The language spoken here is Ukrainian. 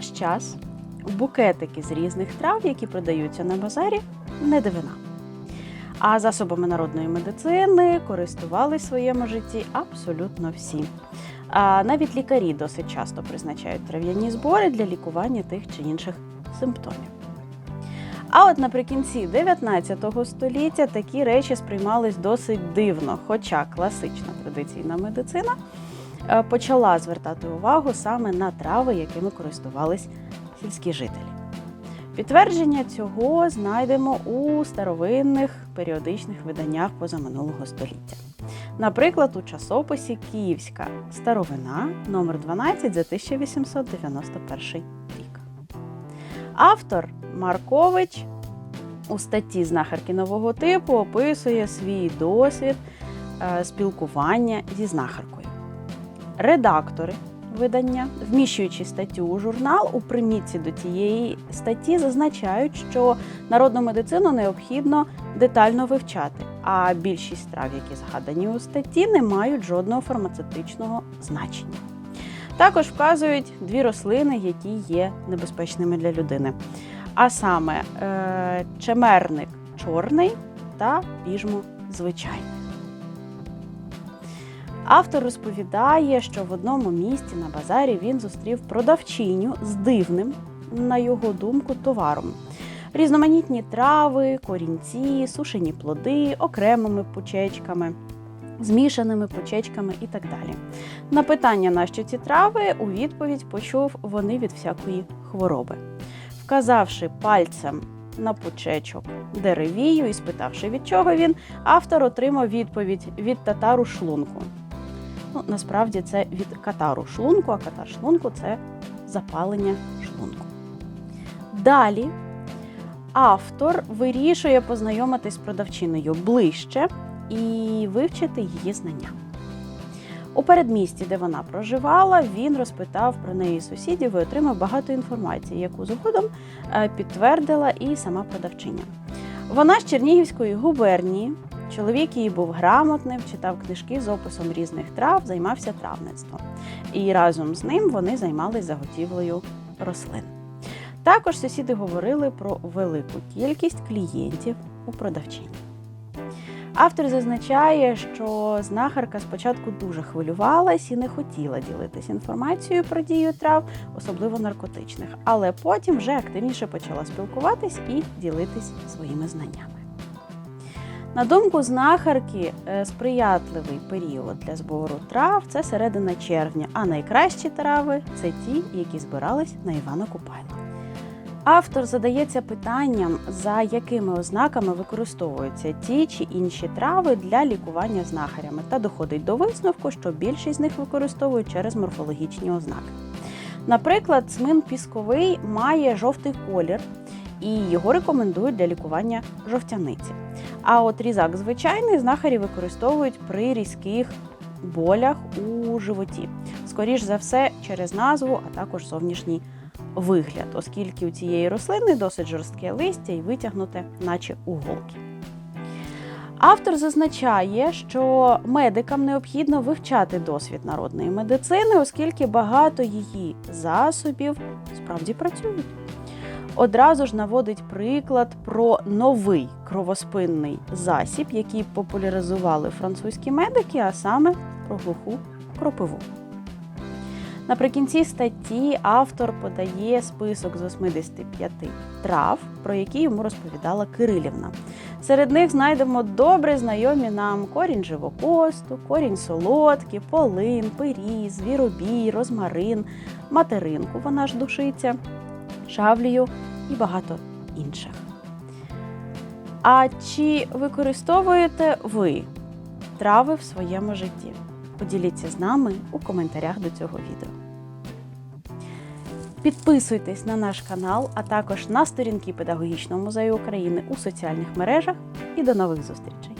наш час букетики з різних трав, які продаються на базарі, не дивина. А засобами народної медицини користувались в своєму житті абсолютно всі. А навіть лікарі досить часто призначають трав'яні збори для лікування тих чи інших симптомів. А от наприкінці 19 століття такі речі сприймались досить дивно, хоча класична традиційна медицина почала звертати увагу саме на трави, якими користувались сільські жителі. Підтвердження цього знайдемо у старовинних періодичних виданнях позаминулого століття. Наприклад, у часописі Київська старовина номер 12 за 1891 рік. Автор Маркович у статті знахарки нового типу описує свій досвід е, спілкування зі знахаркою. Редактори видання, вміщуючи статтю у журнал, у примітці до тієї статті зазначають, що народну медицину необхідно детально вивчати, а більшість трав, які згадані у статті, не мають жодного фармацевтичного значення. Також вказують дві рослини, які є небезпечними для людини. А саме е, чемерник чорний та піжмо звичайний. Автор розповідає, що в одному місті на базарі він зустрів продавчиню з дивним, на його думку, товаром. Різноманітні трави, корінці, сушені плоди, окремими пучечками, змішаними пучечками і так далі. На питання, на що ці трави, у відповідь почув вони від всякої хвороби. Вказавши пальцем на пучечок деревію і спитавши, від чого він, автор отримав відповідь від татару шлунку. Ну, насправді це від катару шлунку, а катар шлунку це запалення шлунку. Далі автор вирішує познайомитись з продавчиною ближче і вивчити її знання. У передмісті, де вона проживала, він розпитав про неї сусідів і отримав багато інформації, яку згодом е, підтвердила і сама продавчиня. Вона з Чернігівської губернії. Чоловік її був грамотним, читав книжки з описом різних трав, займався травництвом. І разом з ним вони займалися заготівлею рослин. Також сусіди говорили про велику кількість клієнтів у продавчині. Автор зазначає, що знахарка спочатку дуже хвилювалась і не хотіла ділитись інформацією про дію трав, особливо наркотичних, але потім вже активніше почала спілкуватись і ділитись своїми знаннями. На думку знахарки, е, сприятливий період для збору трав це середина червня, а найкращі трави це ті, які збирались на Івана Купайла. Автор задається питанням, за якими ознаками використовуються ті чи інші трави для лікування знахарями, та доходить до висновку, що більшість з них використовують через морфологічні ознаки. Наприклад, цмин пісковий має жовтий колір, і його рекомендують для лікування жовтяниці. А от різак звичайний знахарі використовують при різких болях у животі. Скоріш за все, через назву, а також зовнішній вигляд, оскільки у цієї рослини досить жорстке листя і витягнуте, наче уголки. Автор зазначає, що медикам необхідно вивчати досвід народної медицини, оскільки багато її засобів справді працюють. Одразу ж наводить приклад про новий кровоспинний засіб, який популяризували французькі медики, а саме про глуху кропиву. Наприкінці статті автор подає список з 85 трав, про які йому розповідала Кирилівна. Серед них знайдемо добре знайомі нам корінь живокосту, корінь солодки, полин, пиріз, звіробій, розмарин, материнку, вона ж душиця, шавлію і багато інших. А чи використовуєте ви трави в своєму житті? Поділіться з нами у коментарях до цього відео. Підписуйтесь на наш канал, а також на сторінки Педагогічного музею України у соціальних мережах і до нових зустрічей!